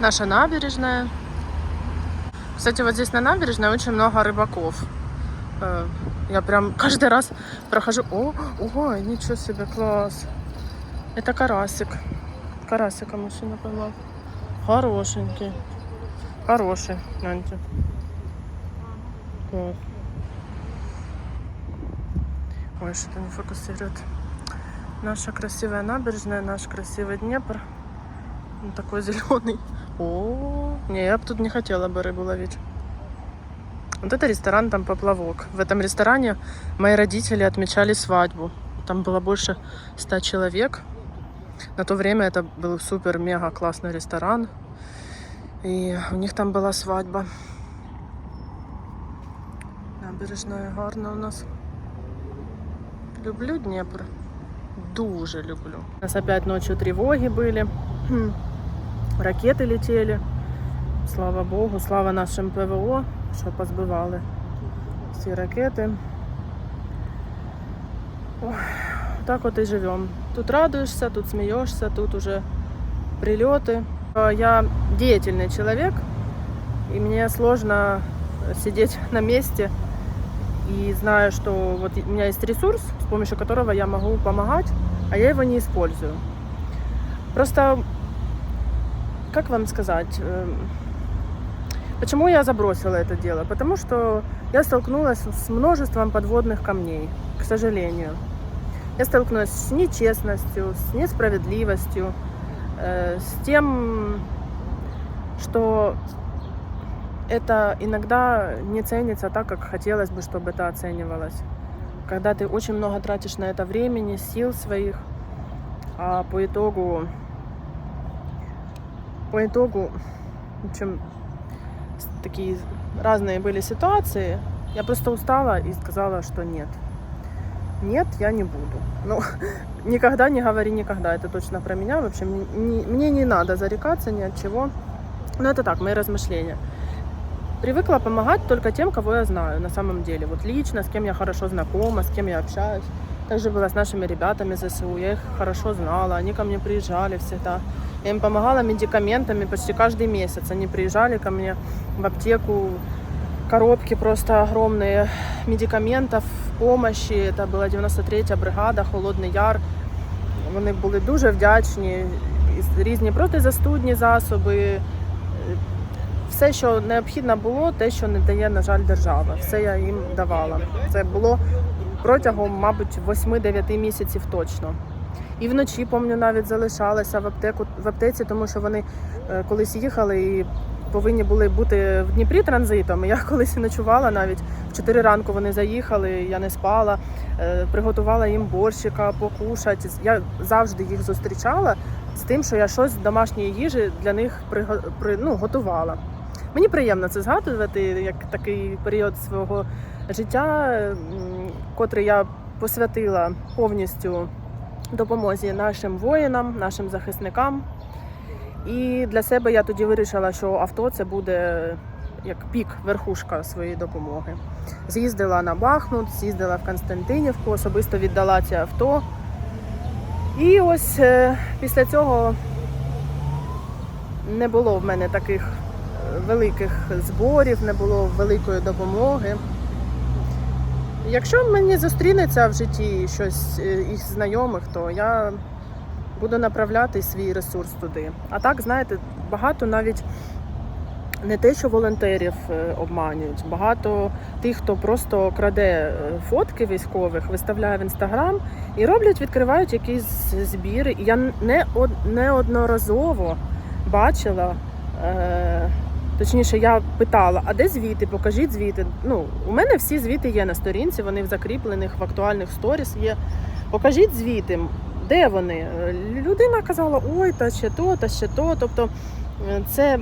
Наша набережная. Кстати, вот здесь на набережной очень много рыбаков. Э, Я прям каждый раз прохожу. О, ой, ничего себе, класс. Это карасик. Карасика мужчина поймал. Хорошенький. Хороший. Класс. Ой, что-то не фокусирует. Наша красивая набережная, наш красивый Днепр. Он такой зеленый. О, не, я бы тут не хотела бы рыбу ловить. Вот это ресторан там поплавок. В этом ресторане мои родители отмечали свадьбу. Там было больше ста человек. На то время это был супер-мега классный ресторан. И у них там была свадьба. Набережная гарна у нас. Люблю Днепр. Дуже люблю. У нас опять ночью тревоги были. Хм. Ракети летели. Слава Богу, слава нашим ПВО, що позбивали всі ракети. Ой, так от і живемо. Тут радуешься, тут смеешься, тут уже прилеты. Э, Я деятельный человек, и мне сложно сидеть на месте и знаю, что вот у меня есть ресурс, с помощью которого я могу помогать, а я его не использую. Просто, как вам сказать, эм, почему я забросила это дело? Потому что я столкнулась с множеством подводных камней, к сожалению. Я столкнулась с нечестностью, с несправедливостью, э, с тем, что это иногда не ценится так, как хотелось бы, чтобы это оценивалось. Когда ты очень много тратишь на это времени, сил своих, а по итогу, по итогу, в общем, такие разные были ситуации. Я просто устала и сказала, что нет. Нет, я не буду. Ну, никогда не говори никогда, это точно про меня. В общем, не- мне не надо зарекаться ни от чего. Но это так, мои размышления. Привыкла помогать только тем, кого я знаю на самом деле. Вот лично, с кем я хорошо знакома, с кем я общаюсь. Также было с нашими ребятами ЗСУ. Я их хорошо знала, они ко мне приезжали всегда. Я им помогала медикаментами почти каждый месяц. Они приезжали ко мне в аптеку, коробки просто огромные медикаментов, помощи. Это была 93-я бригада, Холодний Яр. Вони були дуже вдячні. І Різні протизастудні засоби, е, все, що необхідно було, те, що не дає, на жаль, держава. Все я їм давала. Це було протягом, мабуть, 8-9 місяців точно. І вночі, пам'ятаю, навіть залишалася в аптеку в аптеці, тому що вони е, колись їхали і повинні були бути в Дніпрі транзитом. Я колись і ночувала навіть в 4 ранку вони заїхали, я не спала, е, приготувала їм борщика, покушати. Я завжди їх зустрічала з тим, що я щось з домашньої їжі для них ну, готувала. Мені приємно це згадувати як такий період свого життя, котрий я посвятила повністю допомозі нашим воїнам, нашим захисникам. І для себе я тоді вирішила, що авто це буде як пік, верхушка своєї допомоги. З'їздила на Бахмут, з'їздила в Константинівку, особисто віддала це авто. І ось е, після цього не було в мене таких е, великих зборів, не було великої допомоги. Якщо мені зустрінеться в житті щось е, із знайомих, то я буду направляти свій ресурс туди. А так, знаєте, багато навіть не те, що волонтерів е, обманюють, багато тих, хто просто краде е, фотки військових, виставляє в інстаграм і роблять, відкривають якісь збіри. Я неодноразово бачила. Точніше, я питала, а де звіти? Покажіть звіти. Ну, у мене всі звіти є на сторінці, вони в закріплених в актуальних сторіс є. Покажіть звіти, де вони? Е, Людина казала, ой, та ще то, та ще то. Тобто е, це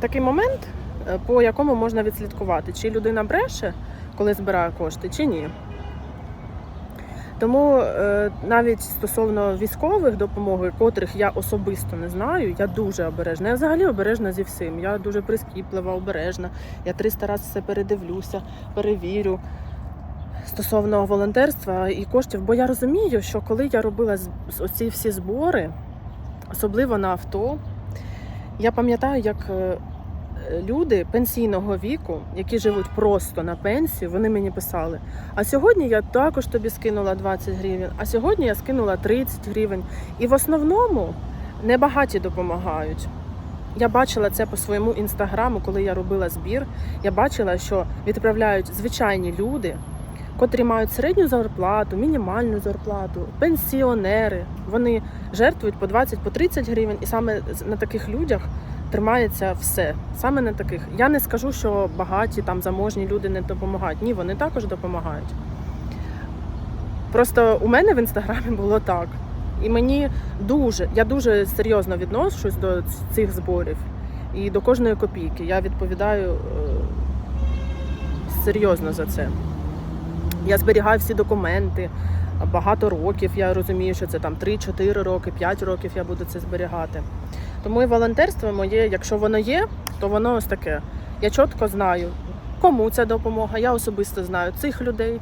такий момент, е, по якому можна відслідкувати, чи людина бреше, коли збирає кошти, чи ні. Тому е, навіть стосовно військових допомоги, котрих я особисто не знаю, я дуже обережна. Я взагалі обережна зі всім. Я дуже прискіплива, обережна. Я 300 разів все передивлюся, перевірю стосовно волонтерства і коштів. Бо я розумію, що коли я робила оці всі збори, особливо на авто, Я пам'ятаю, як е, люди пенсійного віку, які живуть просто на пенсію, вони мені писали: а сьогодні я також тобі скинула 20 гривень, а сьогодні я скинула 30 гривень. І в основному небагаті допомагають. Я бачила це по своєму інстаграму, коли я робила збір. Я бачила, що відправляють звичайні люди, котрі мають середню зарплату, мінімальну зарплату, пенсіонери. Вони жертвують по 20 по 30 гривень, і саме на таких людях тримається все. Саме на таких. Я не скажу, що багаті там заможні люди не допомагають. Ні, вони також допомагають. Просто у мене в інстаграмі було так. І мені дуже, я дуже серйозно відношусь до цих зборів і до кожної копійки. Я відповідаю е, серйозно за це. Я зберігаю всі документи. Багато років я розумію, що це там 3-4 роки, 5 років я буду це зберігати. Тому і волонтерство моє, якщо воно є, то воно ось таке. Я чітко знаю, кому ця допомога. Я особисто знаю цих людей.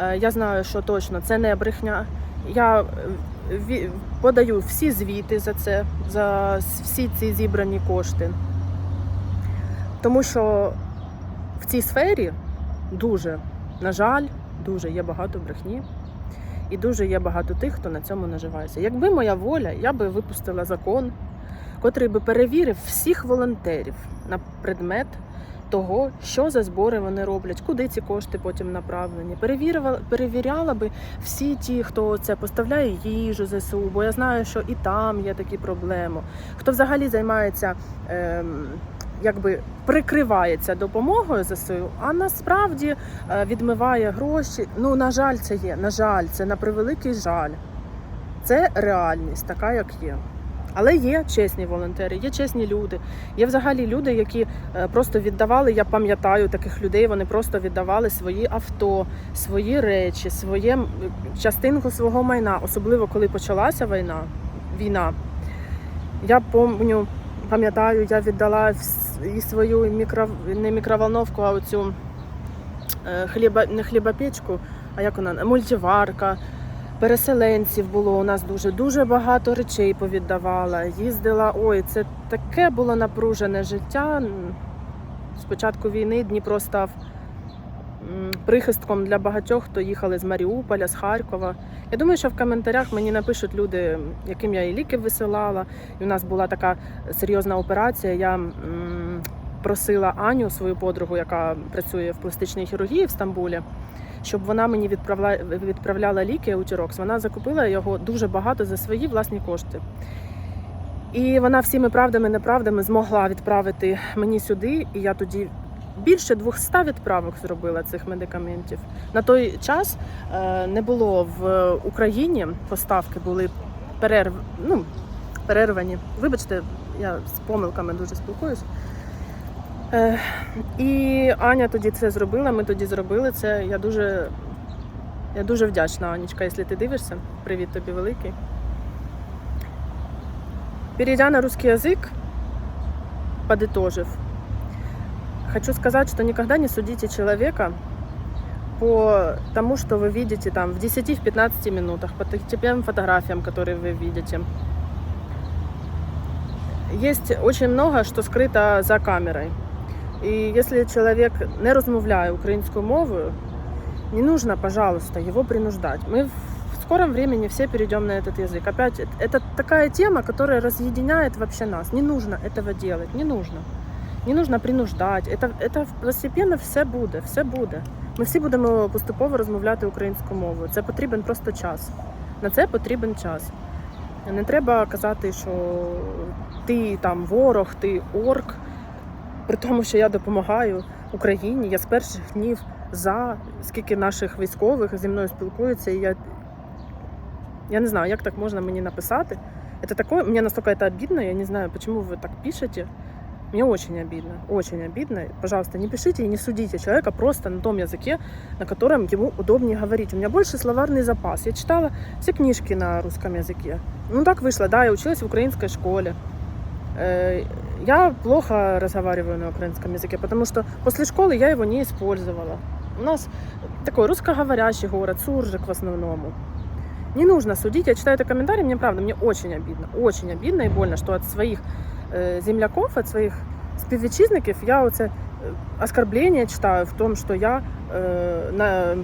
Е, Я знаю, що точно це не брехня. Я е, подаю всі звіти за це, за всі ці зібрані кошти. Тому що в цій сфері дуже, на жаль, дуже є багато брехні. І дуже є багато тих, хто на цьому наживається. Якби моя воля, я би випустила закон, котрий би перевірив всіх волонтерів на предмет того, що за збори вони роблять, куди ці кошти потім направлені. Перевірила, перевіряла би всі ті, хто це поставляє їжу ЗСУ, бо я знаю, що і там є такі проблеми. Хто взагалі займається. Ем, Якби прикривається допомогою ЗСУ, а насправді е, відмиває гроші. Ну, на жаль, це є. На жаль, це на превеликий жаль. Це реальність, така, як є. Але є чесні волонтери, є чесні люди. Є взагалі люди, які е, просто віддавали. Я пам'ятаю таких людей. Вони просто віддавали свої авто, свої речі, своє частинку свого майна, особливо коли почалася війна. Війна. Я помню, пам'ятаю, я віддала і свою мікро, не мікроволновку, а оцю е, хліба, не хлібопечку, а як вона, мультиварка. Переселенців було у нас дуже дуже багато речей повіддавала. Їздила. Ой, це таке було напружене життя. З початку війни Дніпро став прихистком для багатьох, хто їхали з Маріуполя, з Харкова. Я думаю, що в коментарях мені напишуть люди, яким я і ліки висилала. І у нас була така серйозна операція. Я просила Аню, свою подругу, яка працює в пластичній хірургії в Стамбулі, щоб вона мені відправляла, відправляла ліки Утірокс. Вона закупила його дуже багато за свої власні кошти. І вона всіми правдами неправдами змогла відправити мені сюди, і я тоді більше 200 відправок зробила цих медикаментів. На той час е, не було в Україні поставки, були перерв... ну, перервані. Вибачте, я з помилками дуже спілкуюсь. Е, і Аня тоді це зробила. Ми тоді зробили це. Я дуже, я дуже вдячна, Анічка, якщо ти дивишся. Привіт тобі великий. Перейдя на русский язык, подытожив, хочу сказать, что никогда не судите человека по тому, что вы видите там в 10-15 минутах, по тем фотографиям, которые вы видите. Есть очень много, что скрыто за камерой. И если человек не розмовляє українською мовою, не нужно, пожалуйста, его принуждать. Мы в скором времени все перейдем на этот язык. Опять, это- это такая тема, которая разъединяет вообще нас. Не нужно этого делать, не нужно. Не нужно принуждать. Это, это постепенно все буде, все буде. Ми всі будемо поступово розмовляти українською мовою. Це потрібен просто час. На це потрібен час. Не треба казати, що ти там ворог, ти орк. При тому, що я допомагаю Україні. Я з перших днів за скільки наших військових зі мною спілкуються, і я, я не знаю, як так можна мені написати. Это такое, мне настолько это обидно, я не знаю, почему вы так пишете. Мне очень обидно, очень обидно. Пожалуйста, не пишите и не судите человека просто на том языке, на котором ему удобнее говорить. У меня больше словарный запас. Я читала все книжки на русском языке. Ну так вышло, да, я училась в украинской школе. Э, Я плохо разговариваю на украинском языке, потому что после школы я его не использовала. У нас такой русскоговорящий город, суржик в основном. Не нужно судить. Я читаю это комментарий, мне правда, мне очень обидно. Очень обидно и больно, что от своих е, земляков, від своїх співвітчизників, я оце е, оскорблення читаю в тому, що я е, на,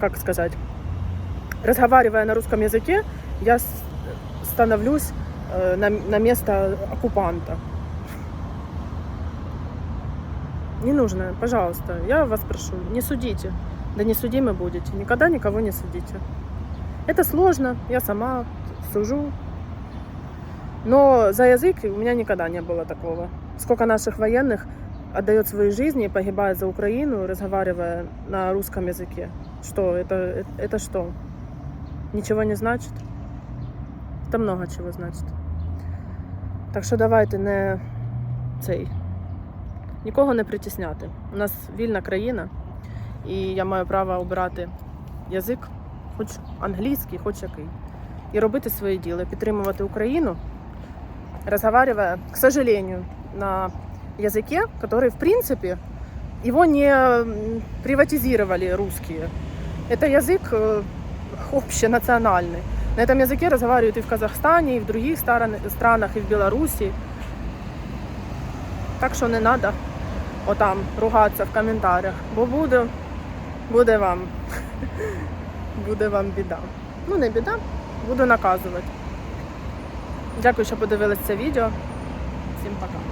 как сказать, разговаривая на русском языке, я с- становлюсь э, на, на место оккупанта. Не нужно, пожалуйста, я вас прошу, не судите. Да не судимы будете. Никогда никого не судите. Это сложно, я сама сужу. Но за язык у меня никогда не было такого. Сколько наших военных отдает свои жизни и погибает за Украину, разговаривая на русском языке. Что, это, это что? Ничего не значит? Та много чого значить. Так що давайте не цей. Нікого не притісняти. У нас вільна країна, і я маю право обирати язик, хоч англійський, хоч який. І робити свої діла, підтримувати Україну, разговаривая, к сожалению, на языке, который, в принципе, его не м, приватизировали русские. Это язык э, общенациональный. На этом языке разговаривают и в Казахстане, и в других старан- странах, и в Беларуси. Так що не треба отам ругатися в коментарях, бо буде, буде вам, буде вам біда. Ну, не біда, буду наказувати. Дякую, що подивилися це відео. Всім пока.